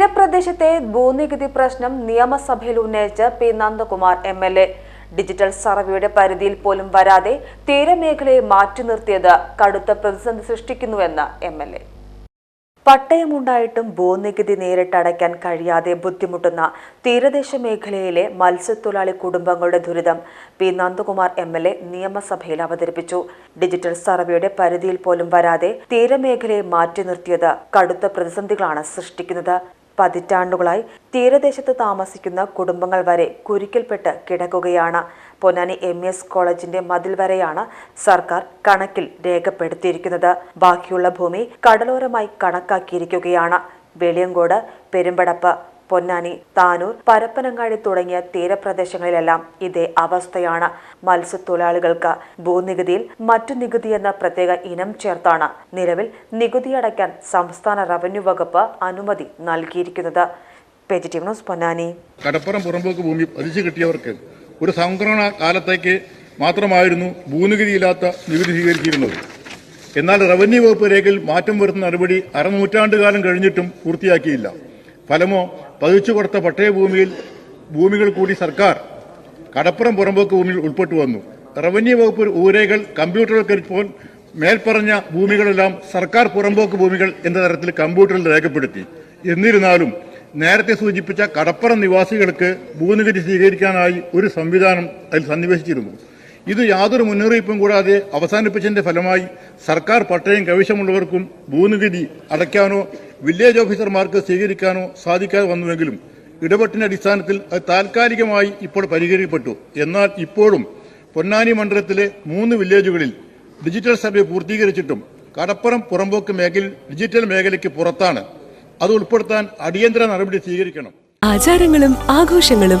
തീരപ്രദേശത്തെ ഭൂനികുതി പ്രശ്നം നിയമസഭയിൽ ഉന്നയിച്ച് P Nandakumar M L A. Digital സർവേയുടെ പരിധിയിൽ പോലും വരാതെ തീരമേഖലയെ മാറ്റി നിർത്തിയത് കടുത്ത പ്രതിസന്ധി സൃഷ്ടിക്കുന്നുവെന്ന് എം എൽ എ. പട്ടയമുണ്ടായിട്ടും ഭൂനികുതി നേരിട്ടടയ്ക്കാൻ കഴിയാതെ ബുദ്ധിമുട്ടുന്ന തീരദേശ മേഖലയിലെ മത്സ്യത്തൊഴിലാളി കുടുംബങ്ങളുടെ ദുരിതം P Nandakumar M L A നിയമസഭയിൽ അവതരിപ്പിച്ചു. ഡിജിറ്റൽ സർവേയുടെ പരിധിയിൽ പോലും വരാതെ തീരമേഖലയെ മാറ്റി നിർത്തിയത് കടുത്ത പ്രതിസന്ധികളാണ് സൃഷ്ടിക്കുന്നത്. പതിറ്റാണ്ടുകളായി തീരദേശത്ത് താമസിക്കുന്ന കുടുംബങ്ങൾ വരെ കുരുക്കിൽപ്പെട്ട് കിടക്കുകയാണ്. പൊന്നാനി എം എസ് കോളേജിന്റെ മതിൽ വരെയാണ് സർക്കാർ കണക്കിൽ രേഖപ്പെടുത്തിയിരിക്കുന്നത്. ബാക്കിയുള്ള ഭൂമി കടലോരമായി കണക്കാക്കിയിരിക്കുകയാണ്. വെളിയങ്കോട് പെരുമ്പടപ്പ് പൊന്നാനി താനൂർ പരപ്പനങ്ങാടി തുടങ്ങിയ തീരപ്രദേശങ്ങളിലെല്ലാം ഇതേ അവസ്ഥയാണ് മത്സ്യത്തൊഴിലാളികൾക്ക് ഭൂനികുതിയിൽ മറ്റു നികുതി എന്ന പ്രത്യേക ഇനം ചേർത്താണ് നിലവിൽ നികുതി അടയ്ക്കാൻ സംസ്ഥാന റവന്യൂ വകുപ്പ് അനുമതി നൽകിയിരിക്കുന്നത്. പൊന്നാനി. കടപ്പുറം പുറമ്പോക്ക് ഭൂമി പതിച്ചു കിട്ടിയവർക്ക് ഒരു സംക്രമണ കാലത്തേക്ക് മാത്രമായിരുന്നു ഭൂനികുതിയില്ലാത്ത നികുതി സ്വീകരിച്ചിരുന്നത്. എന്നാൽ റവന്യൂ വകുപ്പ് രേഖയിൽ മാറ്റം വരുത്തുന്ന നടപടി അരനൂറ്റാണ്ടുകാലം കഴിഞ്ഞിട്ടും പൂർത്തിയാക്കിയില്ല. ഫലമോ? പതിച്ചു കൊടുത്ത പട്ടയഭൂമിയിൽ ഭൂമികൾ കൂടി സർക്കാർ കടപ്പുറം പുറമ്പോക്ക് ഭൂമിയിൽ ഉൾപ്പെട്ടു വന്നു. റവന്യൂ വകുപ്പ് ഊരേകൾ കമ്പ്യൂട്ടറുകൾക്കരിപ്പോൾ മേൽപ്പറഞ്ഞ ഭൂമികളെല്ലാം സർക്കാർ പുറമ്പോക്ക് ഭൂമികൾ എന്ന തരത്തിൽ കമ്പ്യൂട്ടറിൽ രേഖപ്പെടുത്തി. എന്നിരുന്നാലും നേരത്തെ സൂചിപ്പിച്ച കടപ്പുറം നിവാസികൾക്ക് ഭൂനികുതി സ്വീകരിക്കാനായി ഒരു സംവിധാനം അതിൽ സന്നിവേശിച്ചിരുന്നു. ഇത് യാതൊരു മുന്നറിയിപ്പും കൂടാതെ അവസാനിപ്പിച്ചതിന്റെ ഫലമായി സർക്കാർ പട്ടയം കൈവശമുള്ളവർക്കും ഭൂനികുതി അടയ്ക്കാനോ വില്ലേജ് ഓഫീസർമാർക്ക് സ്വീകരിക്കാനോ സാധിക്കാതെ വന്നുവെങ്കിലും ഇടപെട്ടിന്റെ അടിസ്ഥാനത്തിൽ അത് താൽക്കാലികമായി ഇപ്പോൾ പരിഹരിക്കപ്പെട്ടു. എന്നാൽ ഇപ്പോഴും പൊന്നാനി മണ്ഡലത്തിലെ മൂന്ന് വില്ലേജുകളിൽ ഡിജിറ്റൽ സർവേ പൂർത്തീകരിച്ചിട്ടും കടപ്പുറം പുറമ്പോക്ക് മേഖലയിൽ ഡിജിറ്റൽ മേഖലയ്ക്ക് പുറത്താണ്. അത് ഉൾപ്പെടുത്താൻ അടിയന്തര നടപടി സ്വീകരിക്കണം. ആചാരങ്ങളും ആഘോഷങ്ങളും